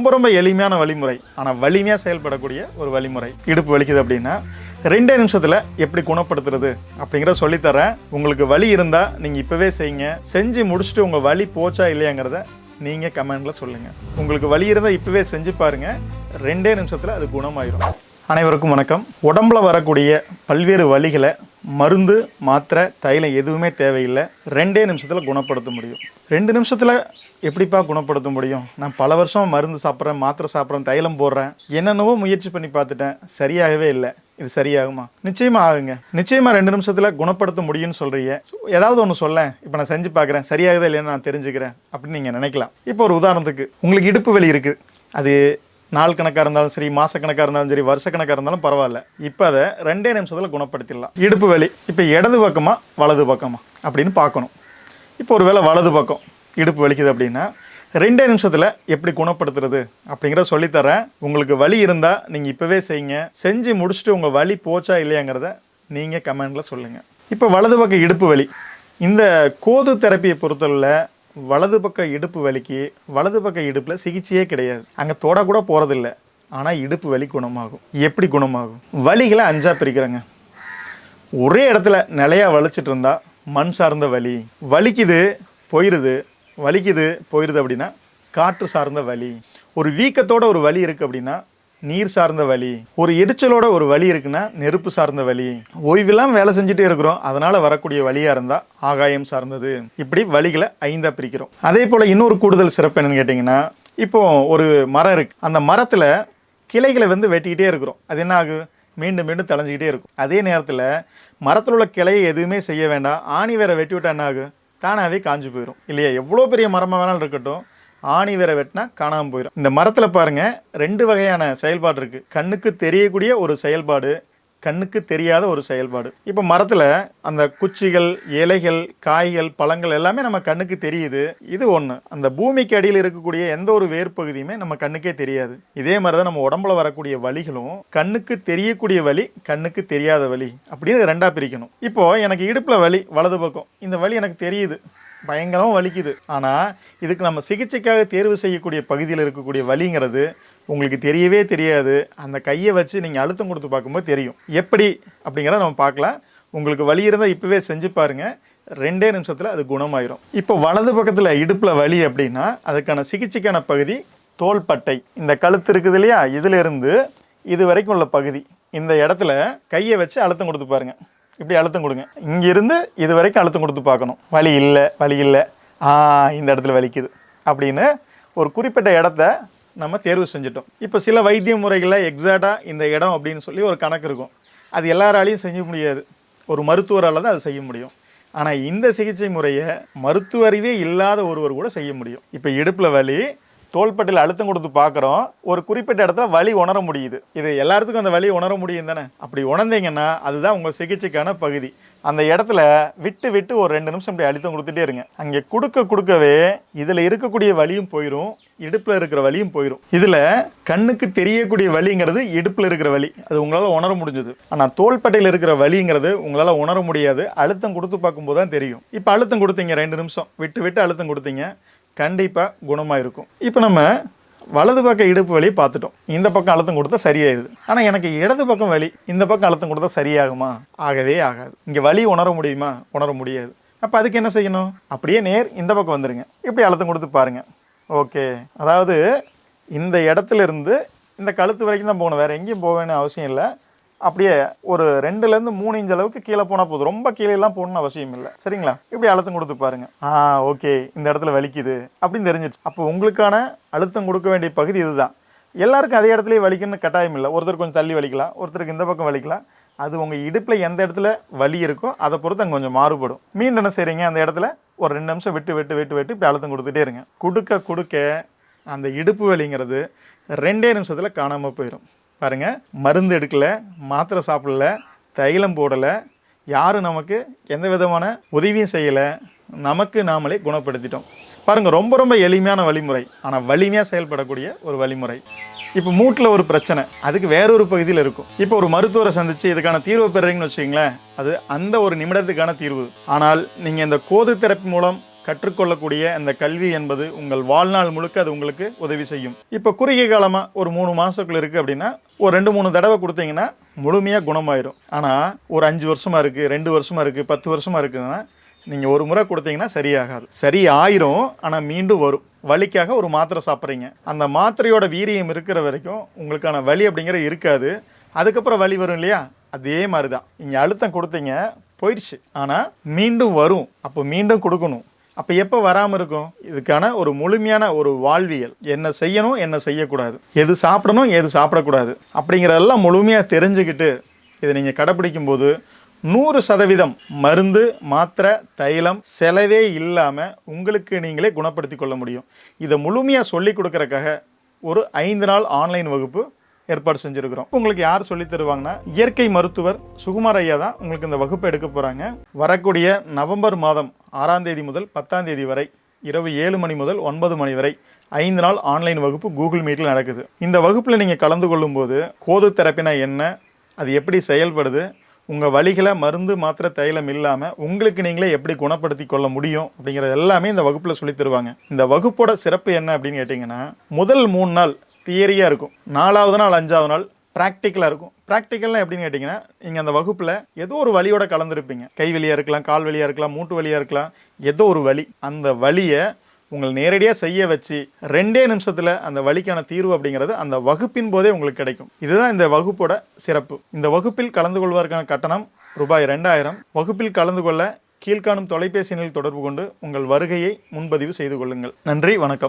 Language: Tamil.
ரொம்ப ரொம்ப எளிமையான வழிமுறை. ஆனால் வலிமையாக செயல்படக்கூடிய ஒரு வழிமுறை. இடுப்பு வலிக்குது அப்படின்னா ரெண்டே நிமிஷத்தில் எப்படி குணப்படுத்துறது அப்படிங்கிற சொல்லித்தரேன். உங்களுக்கு வலி இருந்தால் நீங்கள் இப்போவே செய்யுங்க. செஞ்சு முடிச்சுட்டு உங்கள் வலி போச்சா இல்லையாங்கிறத நீங்கள் கமெண்டில் சொல்லுங்கள் உங்களுக்கு வலி இருந்தால் இப்போவே செஞ்சு பாருங்கள் ரெண்டே நிமிஷத்தில் அது குணமாயிடும் அனைவருக்கும் வணக்கம். உடம்புல வரக்கூடிய பல்வேறு வழிகளை மருந்து மாத்திரை தைலம் எதுவுமே தேவையில்லை. ரெண்டே நிமிஷத்தில் குணப்படுத்த முடியும். ரெண்டு நிமிஷத்தில் எப்படிப்பா குணப்படுத்த முடியும்? நான் பல வருஷம் மருந்து சாப்பிட்றேன் மாத்திரை சாப்பிட்றேன் தைலம் போடுறேன். என்னென்னவோ முயற்சி பண்ணி பார்த்துட்டேன். சரியாகவே இல்லை. இது சரியாகுமா? நிச்சயமாக ஆகுங்க. நிச்சயமாக ரெண்டு நிமிஷத்தில் குணப்படுத்த முடியும்னு சொல்கிறீங்க ஏதாவது ஒன்று சொல்லேன். இப்போ நான் செஞ்சு பார்க்குறேன். சரியாகுதா இல்லைன்னு நான் தெரிஞ்சுக்கிறேன். அப்படின்னு நீங்கள் நினைக்கலாம். இப்போ ஒரு உதாரணத்துக்கு உங்களுக்கு இடுப்பு வலி இருக்குது அது நாள் கணக்காக இருந்தாலும் சரி மாசக்கணக்காக இருந்தாலும் சரி வருஷக்கணக்காக இருந்தாலும் பரவாயில்ல. இப்போ அதை ரெண்டே நிமிஷத்தில் குணப்படுத்திடலாம். இடுப்பு வலி இப்போ இடது பக்கமாக வலது பக்கமாக அப்படின்னு பார்க்கணும். இப்போ ஒரு வேளை வலது பக்கம் இடுப்பு வலிக்குது அப்படின்னா ரெண்டே நிமிஷத்தில் எப்படி குணப்படுத்துறது அப்படிங்கிற சொல்லித்தரேன். உங்களுக்கு வலி இருந்தால் நீங்கள் இப்போவே செய்யுங்க. செஞ்சு முடிச்சுட்டு உங்கள் வலி போச்சா இல்லையாங்கிறத நீங்கள் கமெண்டில் சொல்லுங்கள் இப்போ வலது பக்கம் இடுப்பு வலி. இந்த கோது தெரப்பியை பொறுத்தவரையில் வலது பக்க இடுப்பு வலிக்கு வலது பக்க இடுப்பில் சிகிச்சையே கிடையாது. அங்கே தொட கூட போகிறதில்ல ஆனால் இடுப்பு வலி குணமாகும். எப்படி குணமாகும்? வலிகளை அஞ்சாக பிரிக்கிறாங்க. ஒரே இடத்துல நிலையா வலிச்சிட்டு இருந்தா மண் சார்ந்த வலி. வலிக்குது போயிடுது வலிக்குது போயிடுது அப்படின்னா காற்று சார்ந்த வலி. ஒரு வீக்கத்தோட ஒரு வலி இருக்குது அப்படின்னா நீர் சார்ந்த வலி ஒரு எரிச்சலோட ஒரு வலி இருக்குன்னா நெருப்பு சார்ந்த வலி. ஓய்வெல்லாம் வேலை செஞ்சுட்டே இருக்கிறோம் அதனால வரக்கூடிய வழியா இருந்தா ஆகாயம் சார்ந்தது. இப்படி வழிகளை ஐந்தா பிரிக்கிறோம். அதே போல இன்னொரு கூடுதல் சிறப்பு என்னன்னு கேட்டிங்கன்னா இப்போ ஒரு மரம் இருக்கு. அந்த மரத்துல கிளைகளை வந்து வெட்டிக்கிட்டே இருக்கிறோம். அது என்ன ஆகும் மீண்டும் மீண்டும் தளைஞ்சிக்கிட்டே இருக்கும். அதே நேரத்தில் மரத்தில் உள்ள கிளையை எதுவுமே செய்ய வேண்டாம். ஆணி வேற வெட்டி விட்டா என்ன ஆகும் தானாகவே காஞ்சு போயிடும் இல்லையா? எவ்வளோ பெரிய மரமாக வேணாலும் இருக்கட்டும். ஆணி வேற வெட்டினா காணாமல் போயிடும். இந்த மரத்தில் பாருங்கள் ரெண்டு வகையான செயல்பாடு இருக்குது கண்ணுக்கு தெரியக்கூடிய ஒரு செயல்பாடு கண்ணுக்கு தெரியாத ஒரு செயல்பாடு. இப்போ மரத்தில் அந்த குச்சிகள் இலைகள் காய்கள் பழங்கள் எல்லாமே நம்ம கண்ணுக்கு தெரியுது. இது ஒன்று அந்த பூமிக்கு அடியில் இருக்கக்கூடிய எந்த ஒரு வேர் பகுதியுமே நம்ம கண்ணுக்கே தெரியாது. இதே மாதிரி தான் நம்ம உடம்புல வரக்கூடிய வலிகளும் கண்ணுக்கு தெரியக்கூடிய வலி கண்ணுக்கு தெரியாத வலி அப்படின்னு ரெண்டாக பிரிக்கணும். இப்போது எனக்கு இடுப்பில் வலி வலது பக்கம். இந்த வலி எனக்கு தெரியுது. பயங்கரமாக வலிக்குது. ஆனால் இதுக்கு நம்ம சிகிச்சைக்காக தேர்வு செய்யக்கூடிய பகுதியில் இருக்கக்கூடிய வலிங்கிறது உங்களுக்கு தெரியவே தெரியாது. அந்த கையை வச்சு நீங்கள் அழுத்தம் கொடுத்து பார்க்கும்போது தெரியும். எப்படி அப்படிங்கிறத நம்ம பார்க்கலாம். உங்களுக்கு வலி இருந்தால் இப்போவே செஞ்சு பாருங்கள் ரெண்டே நிமிஷத்தில் அது குணமாயிரும். இப்போ வலது பக்கத்தில் இடுப்பில் வலி அப்படின்னா அதுக்கான சிகிச்சைக்கான பகுதி தோள்பட்டை. இந்த கழுத்து இருக்குது இல்லையா? இதிலிருந்து இது வரைக்கும் உள்ள பகுதி. இந்த இடத்துல கையை வச்சு அழுத்தம் கொடுத்து பாருங்கள் இப்படி அழுத்தம் கொடுங்க. இங்கிருந்து இது வரைக்கும் அழுத்தம் கொடுத்து பார்க்கணும். வலி இல்லை வலி இல்லை. ஆ இந்த இடத்துல வலிக்குது. அப்படின்னு ஒரு குறிப்பிட்ட இடத்த நம்ம தேர்வு செஞ்சுட்டோம். இப்போ சில வைத்திய முறைகளில் எக்ஸாக்டாக இந்த இடம் அப்படின்னு சொல்லி ஒரு கணக்கு இருக்கும். அது எல்லாராலையும் செய்ய முடியாது. ஒரு மருத்துவரால் தான் அது செய்ய முடியும். ஆனால் இந்த சிகிச்சை முறையை மருத்துவ அறிவே இல்லாத ஒருவர் கூட செய்ய முடியும். இப்போ இடுப்பில் வலி தோள்பட்டையில் அழுத்தம் கொடுத்து பார்க்குறோம் ஒரு குறிப்பிட்ட இடத்துல வலி உணர முடியுது. இது எல்லாத்துக்கும் அந்த வலி உணர முடியும் தானே? அப்படி உணர்ந்தீங்கன்னா அதுதான் உங்கள் சிகிச்சைக்கான பகுதி. அந்த இடத்துல விட்டு விட்டு ஒரு ரெண்டு நிமிஷம் அப்படி அழுத்தம் கொடுத்துட்டே இருங்க. அங்கே கொடுக்க கொடுக்கவே இதில் இருக்கக்கூடிய வலியும் போயிடும் இடுப்பில் இருக்கிற வலியும் போயிடும் இதில் கண்ணுக்கு தெரியக்கூடிய வலிங்கிறது இடுப்பில் இருக்கிற வலி. அது உங்களால் உணர முடிஞ்சது. ஆனால் தோள்பட்டையில் இருக்கிற வலிங்கிறது உங்களால் உணர முடியாது. அழுத்தம் கொடுத்து பார்க்கும்போது தான் தெரியும். இப்போ அழுத்தம் கொடுத்தீங்க ரெண்டு நிமிஷம். விட்டு விட்டு அழுத்தம் கொடுத்தீங்க. கண்டிப்பாக குணமாக இருக்கும். இப்போ நம்ம வலது பக்கம் இடுப்பு வலி பார்த்துட்டோம். இந்த பக்கம் அழுத்தம் கொடுத்தா சரியாயிருது ஆனால் எனக்கு இடது பக்கம் வலி இந்த பக்கம் அழுத்தம் கொடுத்தா சரியாகுமா? ஆகவே ஆகாது. இங்கே வலி உணர முடியுமா? உணர முடியாது. அப்போ அதுக்கு என்ன செய்யணும்? அப்படியே நேர் இந்த பக்கம் வந்துடுங்க இப்படி அழுத்தம் கொடுத்து பாருங்க. ஓகே. அதாவது இந்த இடத்துல இருந்து இந்த கழுத்து வரைக்கும் தான் போகணும். வேறு எங்கேயும் போக அவசியம் இல்லை. அப்படியே ஒரு ரெண்டுலேருந்து மூணு இன்ச் அளவுக்கு கீழே போனால் போதும். ரொம்ப கீழே எல்லாம் போகணும்னு அவசியம் இல்லை. சரிங்களா? இப்படி அழுத்தம் கொடுத்து பாருங்க. ஆ ஓகே. இந்த இடத்துல வலிக்குது அப்படின்னு தெரிஞ்சிச்சு அப்போ உங்களுக்கான அழுத்தம் கொடுக்க வேண்டிய பகுதி இதுதான். எல்லாருக்கும் அதே இடத்துலயே வலிக்கணும்னு கட்டாயம் இல்லை. ஒருத்தர் கொஞ்சம் தள்ளி வலிக்கலாம். ஒருத்தருக்கு இந்த பக்கம் வலிக்கலாம். அது உங்கள் இடுப்பில் எந்த இடத்துல வலி இருக்கோ அதை பொறுத்து அங்கே கொஞ்சம் மாறுபடும். மீண்டும் என்ன செய்றீங்க? அந்த இடத்துல ஒரு ரெண்டு நிமிஷம் விட்டு விட்டு விட்டு விட்டு இப்படி அழுத்தம் கொடுத்துட்டே இருங்க. கொடுக்க கொடுக்க அந்த இடுப்பு வலிங்கிறது ரெண்டே நிமிஷத்தில் காணாமல் போயிடும் பாருங்கள் மருந்து எடுக்கல மாத்திரை சாப்பிடல தைலம் போடலை யாரும் நமக்கு எந்த விதமான உதவியும் செய்யலை. நமக்கு நாமளே குணப்படுத்திட்டோம். பாருங்கள் ரொம்ப ரொம்ப எளிமையான வழிமுறை. ஆனால் வலிமையாக செயல்படக்கூடிய ஒரு வழிமுறை. இப்போ மூட்டில் ஒரு பிரச்சனை அதுக்கு வேறொரு பகுதியில் இருக்கும். இப்போ ஒரு மருத்துவரை சந்தித்து இதுக்கான தீர்வு பெறுறீங்கன்னு வச்சுக்கிங்களேன் அது அந்த ஒரு நிமிடத்துக்கான தீர்வு. ஆனால் நீங்கள் இந்த கோது தெரப்பி மூலம் கற்றுக்கொள்ளக்கூடிய அந்த கல்வி என்பது உங்கள் வாழ்நாள் முழுக்க அது உங்களுக்கு உதவி செய்யும். இப்போ குறுகிய காலமாக ஒரு மூணு மாதத்துக்குள்ள இருக்குது அப்படின்னா ஒரு ரெண்டு மூணு தடவை கொடுத்தீங்கன்னா முழுமையாக குணமாயிரும். ஆனால் ஒரு அஞ்சு வருஷமாக இருக்குது ரெண்டு வருஷமாக இருக்குது பத்து வருஷமாக இருக்குதுன்னா நீங்கள் ஒரு முறை கொடுத்தீங்கன்னா சரியாகாது. சரி ஆயிரும் ஆனால் மீண்டும் வரும். வலிக்காக ஒரு மாத்திரை சாப்பிட்றீங்க. அந்த மாத்திரையோட வீரியம் இருக்கிற வரைக்கும் உங்களுக்கான வலி அப்படிங்கிறது இருக்காது. அதுக்கப்புறம் வலி வரும் இல்லையா? அதே மாதிரி தான் நீங்கள் அழுத்தம் கொடுத்தீங்க போயிடுச்சு. ஆனால் மீண்டும் வரும். அப்போ மீண்டும் கொடுக்கணும். அப்போ எப்போ வராமல் இருக்கும்? இதுக்கான ஒரு முழுமையான ஒரு வாழ்வியல். என்ன செய்யணும் என்ன செய்யக்கூடாது. எது சாப்பிடணும் எது சாப்பிடக்கூடாது. அப்படிங்கிறதெல்லாம் முழுமையாக தெரிஞ்சுக்கிட்டு இதை நீங்கள் கடைப்பிடிக்கும் போது நூறு சதவீதம் மருந்து மாத்திரை தைலம் செலவே இல்லாமல் உங்களுக்கு நீங்களே குணப்படுத்தி கொள்ள முடியும். இதை முழுமையாக சொல்லி கொடுக்குறக்காக ஒரு ஐந்து நாள் ஆன்லைன் வகுப்பு ஏற்பாடு செஞ்சுருக்கிறோம். உங்களுக்கு யார் சொல்லி தருவாங்கன்னா இயற்கை மருத்துவர் சுகுமார் ஐயா தான் உங்களுக்கு இந்த வகுப்பு எடுக்க போகிறாங்க வரக்கூடிய நவம்பர் மாதம் ஆறாம் தேதி முதல் பத்தாம் தேதி வரை இரவு ஏழு மணி முதல் ஒன்பது மணி வரை ஐந்து நாள் ஆன்லைன் வகுப்பு கூகுள் மீட்டில் நடக்குது. இந்த வகுப்பில் நீங்கள் கலந்து கொள்ளும்போது கோது தெரப்பினா என்ன அது எப்படி செயல்படுது உங்கள் வழிகளை மருந்து மாத்திரை தைலம் இல்லாமல் உங்களுக்கு நீங்களே எப்படி குணப்படுத்தி கொள்ள முடியும் அப்படிங்கிறது எல்லாமே இந்த வகுப்பில் சொல்லி தருவாங்க. இந்த வகுப்போட சிறப்பு என்ன அப்படின்னு கேட்டிங்கன்னா முதல் மூணு நாள் தியரியாக இருக்கும். நாலாவது நாள் அஞ்சாவது நாள் ப்ராக்டிக்கலாக இருக்கும். ப்ராக்டிக்கல்லாம் எப்படின்னு கேட்டிங்கன்னா நீங்கள் அந்த வகுப்பில் ஏதோ ஒரு வழியோட கலந்துருப்பீங்க. கை வழியாக இருக்கலாம் கால் வழியாக இருக்கலாம் மூட்டு வலியாக இருக்கலாம் ஏதோ ஒரு வழி அந்த வழியை உங்களை நேரடியாக செய்ய வச்சு ரெண்டே நிமிஷத்தில் அந்த வலிக்கான தீர்வு அப்படிங்கிறது அந்த வகுப்பின் போதே உங்களுக்கு கிடைக்கும். இதுதான் இந்த வகுப்போட சிறப்பு. இந்த வகுப்பில் கலந்து கொள்வதற்கான கட்டணம் ரூபாய் ரெண்டாயிரம். வகுப்பில் கலந்து கொள்ள கீழ்காணும் தொலைபேசி எண்ணில் தொடர்பு கொண்டு உங்கள் வருகையை முன்பதிவு செய்து கொள்ளுங்கள். நன்றி வணக்கம்.